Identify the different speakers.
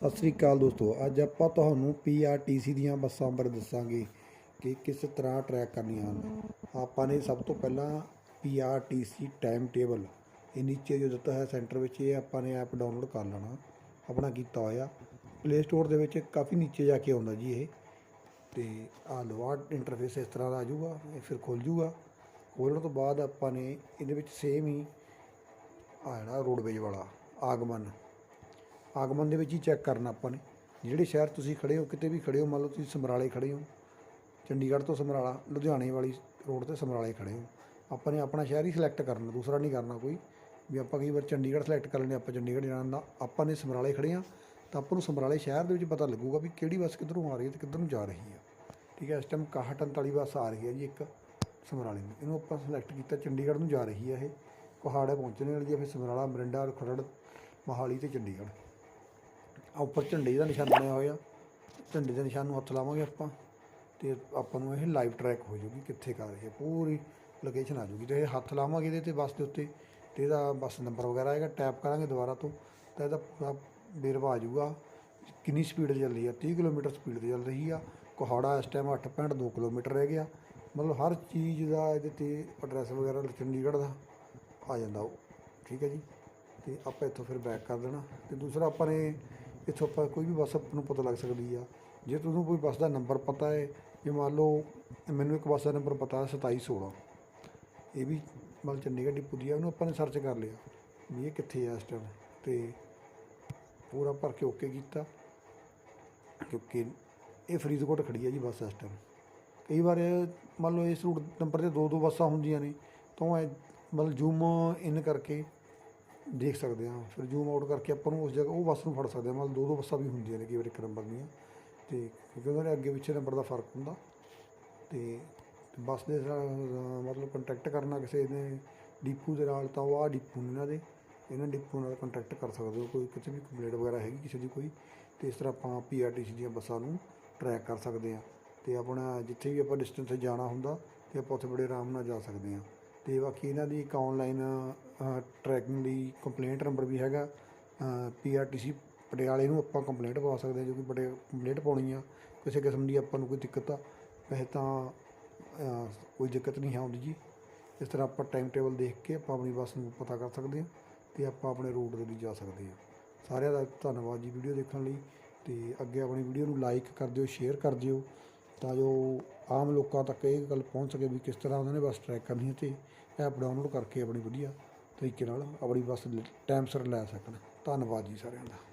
Speaker 1: ਸਤਿ ਸ੍ਰੀ ਅਕਾਲ ਦੋਸਤੋ, ਅੱਜ ਆਪਾਂ ਤੁਹਾਨੂੰ ਪੀਆਰਟੀਸੀ ਦੀਆਂ ਬੱਸਾਂ ਬਾਰੇ ਦੱਸਾਂਗੇ ਕਿ ਕਿਸ ਤਰ੍ਹਾਂ ਟਰੈਕ ਕਰਨੀਆਂ ਹਨ। ਆਪਾਂ ਨੇ ਸਭ ਤੋਂ ਪਹਿਲਾਂ ਪੀਆਰਟੀਸੀ ਟਾਈਮ ਟੇਬਲ ਇਹ ਨੀਚੇ ਜੋ ਦਿੱਤਾ ਹੈ ਸੈਂਟਰ ਵਿੱਚ, ਇਹ ਆਪਾਂ ਨੇ ਐਪ ਡਾਊਨਲੋਡ ਕਰ ਲੈਣਾ। ਆਪਣਾ ਕੀਤਾ ਹੋਇਆ। ਪਲੇ ਸਟੋਰ ਦੇ ਵਿੱਚ ਕਾਫੀ ਨੀਚੇ ਜਾ ਕੇ ਆਉਂਦਾ ਜੀ ਇਹ। ਤੇ ਆ ਲੋ ਇੰਟਰਫੇਸ ਇਸ ਤਰ੍ਹਾਂ ਦਾ ਆ ਜਾਊਗਾ, ਇਹ ਫਿਰ ਖੁੱਲ ਜਾਊਗਾ। ਖੋਲ੍ਹਣ ਤੋਂ ਬਾਅਦ ਆਪਾਂ ਨੇ ਇਹਦੇ ਵਿੱਚ ਸੇਮ ਹੀ ਆ ਜਿਹੜਾ ਰੋਡਵੇਜ ਵਾਲਾ, ਆਗਮਨ। ਆਗਮਨ ਦੇ ਵਿੱਚ ਹੀ ਚੈੱਕ ਕਰਨਾ ਆਪਾਂ ਨੇ। ਜਿਹੜੇ ਸ਼ਹਿਰ ਤੁਸੀਂ ਖੜੇ ਹੋ, ਕਿਤੇ ਵੀ ਖੜੇ ਹੋ, ਮੰਨ ਲਓ ਤੁਸੀਂ ਸਮਰਾਲੇ ਖੜੇ ਹੋ, ਚੰਡੀਗੜ੍ਹ ਤੋਂ ਸਮਰਾਲਾ, ਲੁਧਿਆਣੇ ਵਾਲੀ ਰੋਡ ਤੇ ਸਮਰਾਲੇ ਖੜੇ ਹੋ, ਆਪਾਂ ਨੇ ਆਪਣਾ ਸ਼ਹਿਰ ਹੀ ਸਿਲੈਕਟ ਕਰਨਾ, ਦੂਸਰਾ ਨਹੀਂ ਕਰਨਾ ਕੋਈ। ਵੀ ਆਪਾਂ ਕਈ ਵਾਰ ਚੰਡੀਗੜ੍ਹ ਸਿਲੈਕਟ ਕਰ ਲੈਂਦੇ ਆਪਾਂ ਚੰਡੀਗੜ੍ਹ ਜਾਣਾ ਦਾ, ਆਪਾਂ ਨੇ ਸਮਰਾਲੇ ਖੜੇ ਆ ਤਾਂ ਆਪਾਂ ਨੂੰ ਸਮਰਾਲੇ ਸ਼ਹਿਰ ਦੇ ਵਿੱਚ ਪਤਾ ਲੱਗੂਗਾ ਵੀ ਕਿਹੜੀ ਬੱਸ ਕਿੱਧਰੋਂ ਆ ਰਹੀ ਹੈ ਤੇ ਕਿੱਧਰ ਨੂੰ ਜਾ ਰਹੀ ਹੈ। ਠੀਕ ਹੈ, ਇਸ ਟਾਈਮ 61 ਬੱਸ ਆ ਰਹੀ ਹੈ ਜੀ ਇੱਕ ਸਮਰਾਲੇ ਨੂੰ। ਇਹਨੂੰ ਆਪਾਂ ਸਿਲੈਕਟ ਕੀਤਾ, ਚੰਡੀਗੜ੍ਹ ਨੂੰ ਜਾ ਰਹੀ ਹੈ ਇਹ। ਕੋਹਾੜੇ ਪਹੁੰਚਣੇ ਵਾਲੀ ਹੈ, ਫਿਰ ਸਮਰਾਲਾ, ਮਰਿੰਡਾ ਖਰੜ ਮੋਹਾਲੀ ਤੇ ਚੰਡੀਗੜ੍ਹ। ਆ ਉੱਪਰ ਝੰਡੇ ਦਾ ਨਿਸ਼ਾਨ ਬਣਿਆ ਹੋਇਆ। ਝੰਡੇ ਦੇ ਨਿਸ਼ਾਨ ਨੂੰ ਹੱਥ ਲਾਵਾਂਗੇ ਆਪਾਂ ਤੇ ਆਪਾਂ ਨੂੰ ਇਹ ਲਾਈਵ ਟਰੈਕ ਹੋ ਜੂਗੀ ਕਿੱਥੇ ਕਰ ਰਹੀ ਹੈ। ਪੂਰੀ ਲੋਕੇਸ਼ਨ ਆ ਜੂਗੀ ਤੇ ਇਹ ਹੱਥ ਲਾਵਾਂਗੇ ਇਹਦੇ ਤੇ ਬੱਸ ਦੇ ਉੱਤੇ ਤੇ ਇਹਦਾ ਬੱਸ ਨੰਬਰ ਵਗੈਰਾ ਆਏਗਾ। ਟੈਪ ਕਰਾਂਗੇ ਦੁਬਾਰਾ ਤੋਂ ਤਾਂ ਇਹਦਾ ਪੂਰਾ ਵੇਰਵਾ ਆ ਜੂਗਾ। ਕਿੰਨੀ ਸਪੀਡ ਚੱਲ ਰਹੀ ਆ? 30 ਕਿਲੋਮੀਟਰ ਸਪੀਡ ਤੇ ਚੱਲ ਰਹੀ ਆ। ਕੋਹਾੜਾ ਇਸ ਟਾਈਮ 8.2 ਕਿਲੋਮੀਟਰ ਰਹਿ ਗਿਆ। ਮਤਲਬ ਹਰ ਚੀਜ਼ ਦਾ ਇਹਦੇ ਤੇ ਐਡਰੈਸ ਵਗੈਰਾ ਚੰਡੀਗੜ੍ਹ ਦਾ ਆ ਜਾਂਦਾ ਉਹ। ਠੀਕ ਹੈ ਜੀ? ਤੇ ਆਪਾਂ ਇੱਥੋਂ ਫਿਰ ਬੈਕ ਕਰ ਦੇਣਾ। ਤੇ ਦੂਸਰਾ ਆਪਾਂ ਨੇ ਇੱਥੋਂ ਆਪਾਂ ਕੋਈ ਵੀ ਬੱਸ ਆਪਾਂ ਨੂੰ ਪਤਾ ਲੱਗ ਸਕਦੀ ਆ। ਜੇ ਤੁਹਾਨੂੰ ਕੋਈ ਬੱਸ ਦਾ ਨੰਬਰ ਪਤਾ ਹੈ, ਜੇ ਮੰਨ ਲਓ ਮੈਨੂੰ ਇੱਕ ਬੱਸ ਦਾ ਨੰਬਰ ਪਤਾ 2716 ਇਹ ਵੀ ਮਤਲਬ ਚੰਡੀਗੜ੍ਹ ਡਿਪੂ ਦੀ ਆ, ਉਹਨੂੰ ਆਪਾਂ ਨੇ ਸਰਚ ਕਰ ਲਿਆ ਵੀ ਇਹ ਕਿੱਥੇ ਆ ਇਸ ਟਾਈਮ ਤੇ ਪੂਰਾ ਭਰ ਕੇ ਓਕੇ ਕੀਤਾ ਕਿਉਂਕਿ ਇਹ ਫਰੀਦਕੋਟ ਖੜੀ ਹੈ ਜੀ ਬੱਸ ਇਸ ਟਾਈਮ ਕਈ ਵਾਰ ਮੰਨ ਲਓ ਇਸ ਰੂਟ ਨੰਬਰ ਤੇ ਦੋ ਦੋ ਬੱਸਾਂ ਹੁੰਦੀਆਂ ਨੇ, ਤਾਂ ਇਹ ਮਤਲਬ ਜ਼ੂਮ ਇਨ ਕਰਕੇ ਦੇਖ ਸਕਦੇ ਹਾਂ। ਫਿਰ ਜ਼ੂਮ ਆਊਟ ਕਰਕੇ ਆਪਾਂ ਨੂੰ ਉਸ ਜਗ੍ਹਾ ਉਹ ਬੱਸ ਨੂੰ ਫੜ ਸਕਦੇ ਹਾਂ। ਮਤਲਬ ਦੋ ਦੋ ਬੱਸਾਂ ਵੀ ਹੁੰਦੀਆਂ ਨੇ ਕਈ ਵਾਰ ਇੱਕ ਨੰਬਰ ਦੀਆਂ। ਤੇ ਕਿਉਂਕਿ ਉਹਨਾਂ ਦੇ ਅੱਗੇ ਪਿੱਛੇ ਨੰਬਰ ਦਾ ਫ਼ਰਕ ਹੁੰਦਾ। ਤੇ ਬੱਸ ਦੇ ਮਤਲਬ ਕੰਟੈਕਟ ਕਰਨਾ ਕਿਸੇ ਨੇ, ਡੀਪੂ ਦੇ ਨਾਲ ਤਾਂ ਉਹ ਆ ਡੀਪੂ ਨੇ ਇਹਨਾਂ ਦੇ। ਇਹਨਾਂ ਡਿਪੂ ਨਾਲ ਕੰਟੈਕਟ ਕਰ ਸਕਦੇ ਹੋ। ਕੋਈ ਕਿਸੇ ਵੀ ਕੰਪਲੇਂਟ ਵਗੈਰਾ ਹੈਗੀ ਕਿਸੇ ਦੀ ਕੋਈ। ਤੇ ਇਸ ਤਰ੍ਹਾਂ ਆਪਾਂ ਪੀਆਰਟੀਸੀ ਦੀਆਂ ਬੱਸਾਂ ਨੂੰ ਟਰੈਕ ਕਰ ਸਕਦੇ ਹਾਂ। ਤੇ ਆਪਣਾ ਜਿੱਥੇ ਵੀ ਆਪਾਂ ਡਿਸਟੈਂਸ ਜਾਣਾ ਹੁੰਦਾ, ਤੇ ਆਪਾਂ ਉੱਥੇ ਬੜੇ ਆਰਾਮ ਨਾਲ ਜਾ ਸਕਦੇ ਹਾਂ। ਅਤੇ ਬਾਕੀ ਇਹਨਾਂ ਦੀ ਇੱਕ ਔਨਲਾਈਨ ਟਰੈਕਿੰਗ ਦੀ ਕੰਪਲੇਂਟ ਨੰਬਰ ਵੀ ਹੈਗਾ। ਪੀ ਆਰ ਟੀ ਸੀ ਪਟਿਆਲੇ ਨੂੰ ਆਪਾਂ ਕੰਪਲੇਂਟ ਪਾ ਸਕਦੇ ਹਾਂ, ਜੋ ਕਿ ਬੜੇ ਕੰਪਲੇਂਟ ਪਾਉਣੀ ਆ। ਕਿਸੇ ਕਿਸਮ ਦੀ ਆਪਾਂ ਨੂੰ ਕੋਈ ਦਿੱਕਤ ਆ, ਵੈਸੇ ਤਾਂ ਕੋਈ ਦਿੱਕਤ ਨਹੀਂ ਆਉਂਦੀ ਜੀ। ਇਸ ਤਰ੍ਹਾਂ ਆਪਾਂ ਟਾਈਮ ਟੇਬਲ ਦੇਖ ਕੇ ਆਪਾਂ ਆਪਣੀ ਬੱਸ ਨੂੰ ਪਤਾ ਕਰ ਸਕਦੇ ਹਾਂ ਤੇ ਆਪਾਂ ਆਪਣੇ ਰੂਟ ਦੇ ਲਈ ਜਾ ਸਕਦੇ ਹਾਂ। ਸਾਰਿਆਂ ਦਾ ਧੰਨਵਾਦ ਜੀ ਵੀਡੀਓ ਦੇਖਣ ਲਈ ਤੇ ਅੱਗੇ ਆਪਣੀ ਵੀਡੀਓ ਨੂੰ ਲਾਈਕ ਕਰ ਦਿਓ ਸ਼ੇਅਰ ਕਰ ਦਿਓ। ਤਾਂ ਜੋ ਆਮ ਲੋਕਾਂ ਤੱਕ ਇਹ ਗੱਲ ਪਹੁੰਚ ਸਕੇ ਵੀ ਕਿਸ ਤਰ੍ਹਾਂ ਉਹਨਾਂ ਨੇ ਬੱਸ ਟਰੈਕ ਕਰਨੀ ਹੈ ਤੇ ਐਪ ਡਾਊਨਲੋਡ ਕਰਕੇ ਆਪਣੀ ਵਧੀਆ ਤਰੀਕੇ ਨਾਲ ਆਪਣੀ ਬੱਸ ਟਾਈਮ ਸਿਰ ਲੈ ਸਕਣ। ਧੰਨਵਾਦ ਜੀ ਸਾਰਿਆਂ ਦਾ।